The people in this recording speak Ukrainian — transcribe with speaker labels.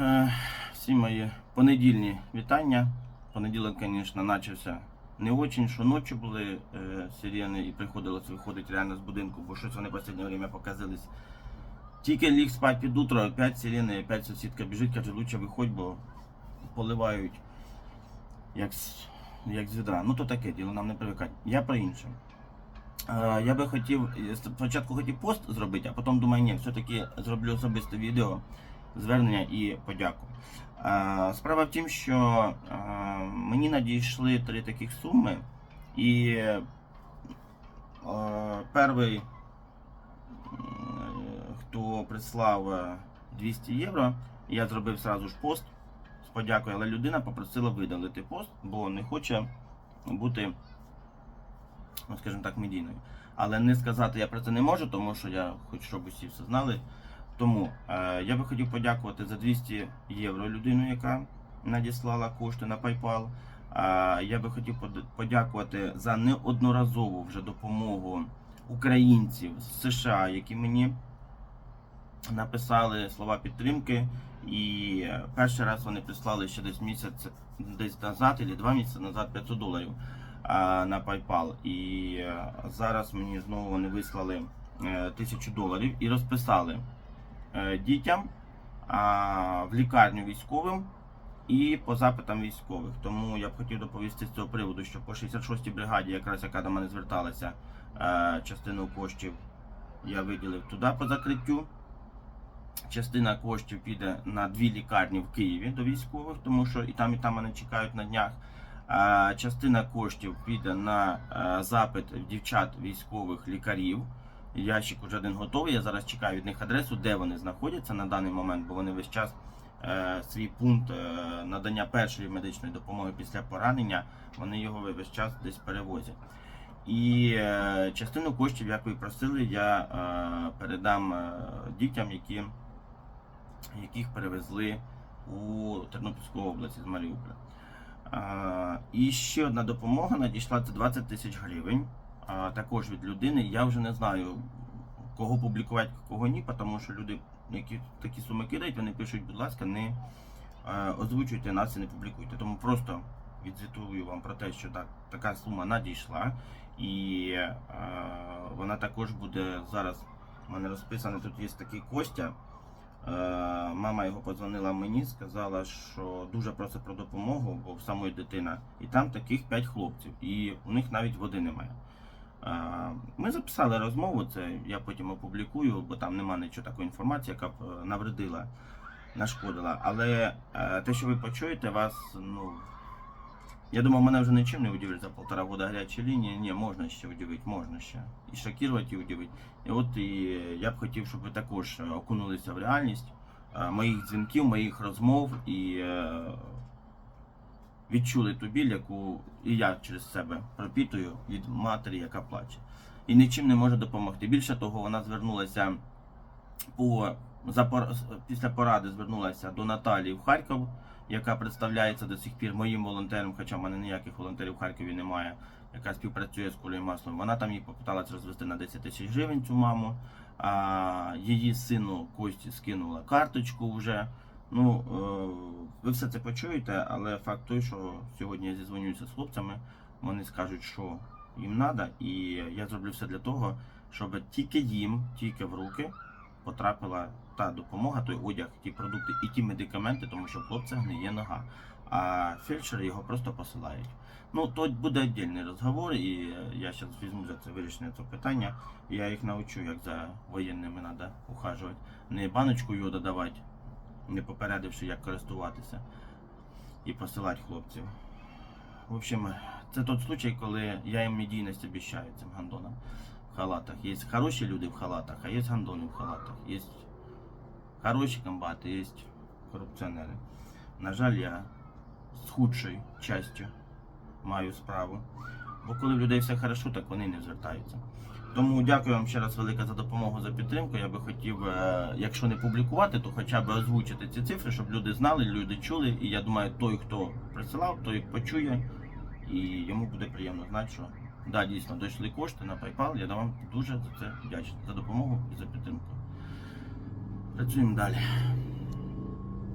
Speaker 1: Е, Всі мої понедільні вітання. Понеділок, звісно, почався не очень, що ночі були е, сирени і приходилось виходити реально з будинку, бо щось вони в останнє время показались. Тільки ліг спати під утро, опять сирени, опять сусідка біжить, каже, лучше виходь, бо поливають як, з- як з відра. Ну то таке діло, нам не привикати. Я про інше. Е, Я би хотів, спочатку хотів пост зробити, а потім думаю, ні, все-таки зроблю особисте відео, звернення і подяку. Е, Справа в тім, що е, мені надійшли три таких суми, і е, перший, хто прислав е, 200 євро, я зробив сразу ж пост з подякою, але людина попросила видалити пост, бо не хоче бути ну скажімо так, медійною. Але не сказати я про це не можу, тому що я хочу, щоб усі все знали. Тому е, я би хотів подякувати за 200 євро людину, яка надіслала кошти на PayPal. Е, я би хотів подякувати за неодноразову вже допомогу українців з США, які мені написали слова підтримки. І е, перший раз вони прислали ще десь місяць десь назад, або два місяці назад 500 доларів а, на PayPal. І е, зараз мені знову вони вислали е, тисячу доларів і розписали е, дітям в лікарню військовим і по запитам військових. Тому я б хотів доповісти з цього приводу, що по 66-й бригаді, якраз яка до мене зверталася, е, частину коштів я виділив туди по закриттю. Частина коштів піде на дві лікарні в Києві до військових, тому що і там, і там мене чекають на днях. А, Частина коштів піде на е, запит дівчат військових лікарів. Ящик уже один готовий. Я зараз чекаю від них адресу, де вони знаходяться на даний момент, бо вони весь час е, свій пункт е, надання першої медичної допомоги після поранення, вони його весь час десь перевозять. І е, частину коштів, як ви просили, я е, передам е, дітям, які, яких перевезли у Тернопільську область з Маріуполя. А, і ще одна допомога надійшла це 20 тисяч гривень. Також від людини. Я вже не знаю, кого публікувати, кого ні, тому що люди, які такі суми кидають, вони пишуть, будь ласка, не озвучуйте нас і не публікуйте. Тому просто відзвітую вам про те, що так, така сума надійшла. І вона також буде зараз. У мене розписано, тут є такий Костя. Мама його подзвонила мені, сказала, що дуже просить про допомогу, бо в самої дитина. І там таких 5 хлопців, і у них навіть води немає. Ми записали розмову, це я потім опублікую, бо там немає нічого такої інформації, яка б е, навредила, нашкодила. Але е, те, що ви почуєте, вас, ну. Я думав, мене вже нічим не удивить за полтора года гарячої лінії. Ні, можна ще удивити, можна ще. І шокувати, і удивити. І от і я б хотів, щоб ви також е, окунулися в реальність моїх дзвінків, моїх розмов і відчули ту біль, яку і я через себе пропітую від матері, яка плаче. І нічим не може допомогти. Більше того, вона звернулася по за після поради звернулася до Наталії в Харків, яка представляється до сих пір моїм волонтером, хоча в мене ніяких волонтерів в Харкові немає, яка співпрацює з кулею маслом. Вона там їй попиталась розвести на 10 тисяч гривень цю маму. А її сину Кості скинула карточку вже. Ну, е, ви все це почуєте, але факт той, що сьогодні я зізвонюся з хлопцями, вони скажуть, що їм треба, і я зроблю все для того, щоб тільки їм, тільки в руки потрапила та допомога, той одяг, ті продукти і ті медикаменти, тому що хлопця гниє нога. А фельдшери його просто посилають. Ну, то буде віддільний розговор, і я зараз візьму за це вирішення цього питання. Я їх навчу, як за воєнними треба ухажувати. Не баночку йода давати, не попередивши, як користуватися, і посилати хлопців. В общем, це той случай, коли я їм медійність обіцяю цим гандонам в халатах. Є хороші люди в халатах, а є гандони в халатах. Є хороші комбати, є корупціонери. На жаль, я з худшою частю маю справу. Бо коли в людей все хорошо, так вони не звертаються. Тому дякую вам ще раз велике за допомогу, за підтримку. Я би хотів, е, якщо не публікувати, то хоча б озвучити ці цифри, щоб люди знали, люди чули. І я думаю, той, хто присилав, той почує, і йому буде приємно знати, що да, дійсно дійшли кошти на PayPal. Я вам дуже за це вдячний за допомогу і за підтримку. Працюємо далі.